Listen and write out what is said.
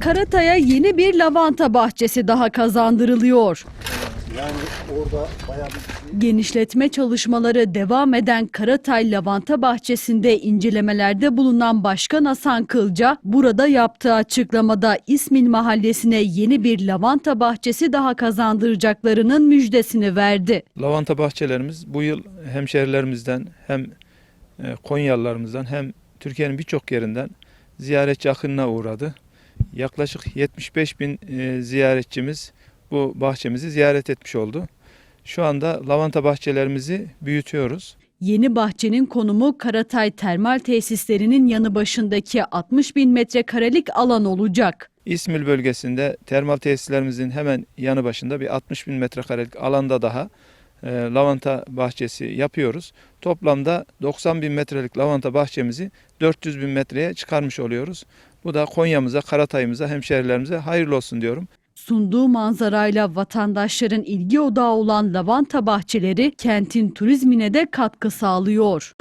Karatay'a yeni bir lavanta bahçesi daha kazandırılıyor. Yani orada bayağı bir Genişletme çalışmaları devam eden Karatay Lavanta Bahçesi'nde incelemelerde bulunan Başkan Hasan Kılca, burada yaptığı açıklamada İsmil Mahallesi'ne yeni bir lavanta bahçesi daha kazandıracaklarının müjdesini verdi. Lavanta bahçelerimiz bu yıl hemşerilerimizden hem e, Konyalılarımızdan hem Türkiye'nin birçok yerinden ziyaretçi akınına uğradı. Yaklaşık 75 bin e, ziyaretçimiz bu bahçemizi ziyaret etmiş oldu. Şu anda lavanta bahçelerimizi büyütüyoruz. Yeni bahçenin konumu Karatay Termal Tesislerinin yanı başındaki 60 bin metrekarelik alan olacak. İsmil bölgesinde termal tesislerimizin hemen yanı başında bir 60 bin metrekarelik alanda daha e, lavanta bahçesi yapıyoruz. Toplamda 90 bin metrelik lavanta bahçemizi 400 bin metreye çıkarmış oluyoruz. Bu da Konya'mıza, Karatay'ımıza, hemşerilerimize hayırlı olsun diyorum. Sunduğu manzarayla vatandaşların ilgi odağı olan lavanta bahçeleri kentin turizmine de katkı sağlıyor.